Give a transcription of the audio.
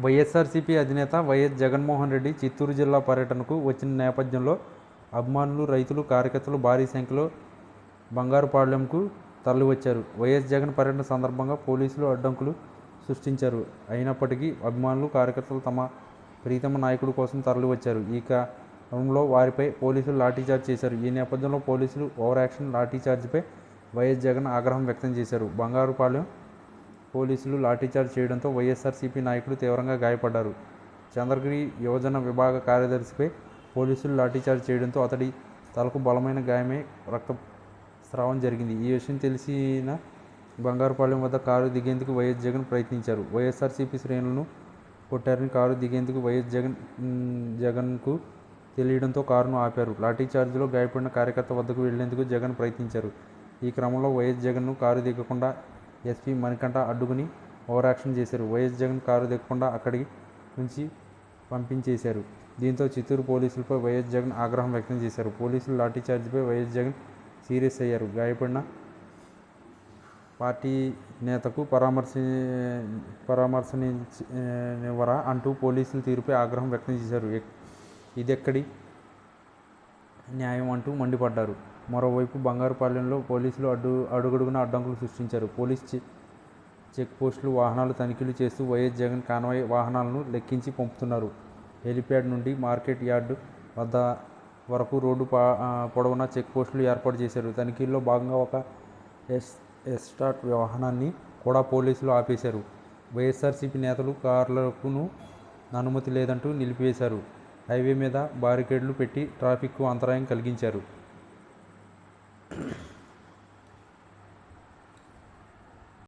వైఎస్ఆర్సీపీ అధినేత వైఎస్ జగన్మోహన్ రెడ్డి చిత్తూరు జిల్లా పర్యటనకు వచ్చిన నేపథ్యంలో అభిమానులు రైతులు కార్యకర్తలు భారీ సంఖ్యలో బంగారుపాళ్యంకు తరలివచ్చారు. వైఎస్ జగన్ పర్యటన సందర్భంగా పోలీసులు అడ్డంకులు సృష్టించారు. అయినప్పటికీ అభిమానులు కార్యకర్తలు తమ ప్రీతమ నాయకుడి కోసం తరలివచ్చారు. ఈ క్రమంలో వారిపై పోలీసులు లాఠీచార్జ్ చేశారు. ఈ నేపథ్యంలో పోలీసులు ఓవర్ యాక్షన్ లాఠీచార్జ్పై వైఎస్ జగన్ ఆగ్రహం వ్యక్తం చేశారు. బంగారుపాలెం పోలీసులు లాఠీచార్జ్ చేయడంతో వైఎస్ఆర్సీపీ నాయకులు తీవ్రంగా గాయపడ్డారు. చంద్రగిరి యువజన విభాగ కార్యదర్శిపై పోలీసులు లాఠీచార్జ్ చేయడంతో అతడి తలకు బలమైన గాయమై రక్తస్రావం జరిగింది. ఈ విషయం తెలిసిన బంగారుపాలెం వద్ద కారు దిగేందుకు వైఎస్ జగన్ ప్రయత్నించారు. వైఎస్ఆర్సీపీ శ్రేణులను కొట్టారని కారు దిగేందుకు వైఎస్ జగన్ జగన్కు తెలియడంతో కారును ఆపారు. లాఠీచార్జ్లో గాయపడిన కార్యకర్త వద్దకు వెళ్ళేందుకు జగన్ ప్రయత్నించారు. ఈ క్రమంలో వైఎస్ జగన్ను కారు దిగకుండా ఎస్పీ మణికంఠ అడ్డుకుని ఓవర్ యాక్షన్ చేశారు. వైఎస్ జగన్ కారు దిగకుండా అక్కడి నుంచి పంపించేశారు. దీంతో చిత్తూరు పోలీసులపై వైఎస్ జగన్ ఆగ్రహం వ్యక్తం చేశారు. పోలీసులు లాఠీఛార్జీపై వైఎస్ జగన్ సీరియస్ అయ్యారు. గాయపడిన పార్టీ నేతకు పరామర్శ పరామర్శనివ్వరా అంటూ పోలీసుల తీరుపై ఆగ్రహం వ్యక్తం చేశారు. ఇదెక్కడి న్యాయం అంటూ మండిపడ్డారు. మరోవైపు బంగారుపాలెంలో పోలీసులు అడ్డు అడుగడుగున అడ్డంకులు సృష్టించారు. పోలీస్ చె- చెక్ పోస్టులు వాహనాలు తనిఖీలు చేస్తూ వైఎస్ జగన్ కాన్వాయ్ వాహనాలను లెక్కించి పంపుతున్నారు. హెలిప్యాడ్ నుండి మార్కెట్ యార్డు వద్ద వరకు రోడ్డు పొడవునా చెక్ పోస్టులు ఏర్పాటు చేశారు. తనిఖీల్లో భాగంగా ఒక ఎస్ ఎస్టాట్ వాహనాన్ని కూడా పోలీసులు ఆపేశారు. వైఎస్ఆర్సీపీ నేతలు కార్లకును అనుమతి లేదంటూ నిలిపివేశారు. హైవే మీద బారికేడ్లు పెట్టి ట్రాఫిక్కు అంతరాయం కలిగించారు.